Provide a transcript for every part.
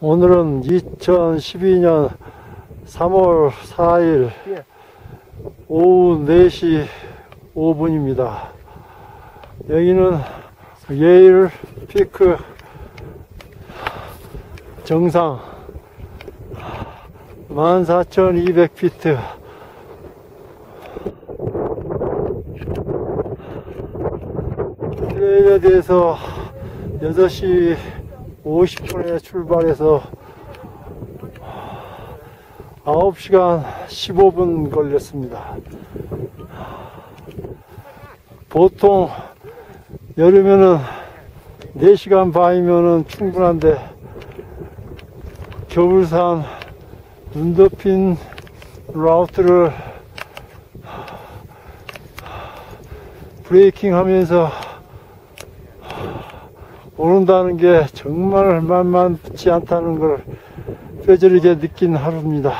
오늘은 2012년 3월 4일 오후 4시 5분입니다. 여기는 예일 피크 정상 14,200피트 트레일에 대해서 6시 50분에 출발해서 9시간 15분 걸렸습니다. 보통 여름에는 4시간 반이면 충분한데 겨울산 눈 덮인 라우트를 브레이킹 하면서 오른다는 게 정말 만만치 않다는 걸 뼈저리게 느낀 하루입니다.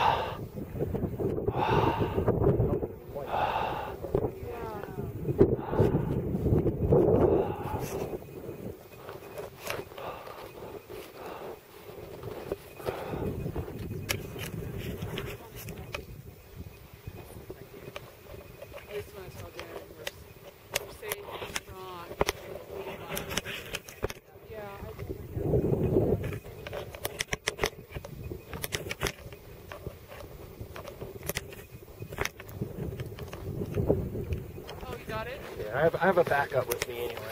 I have, I have a backup with me anyway.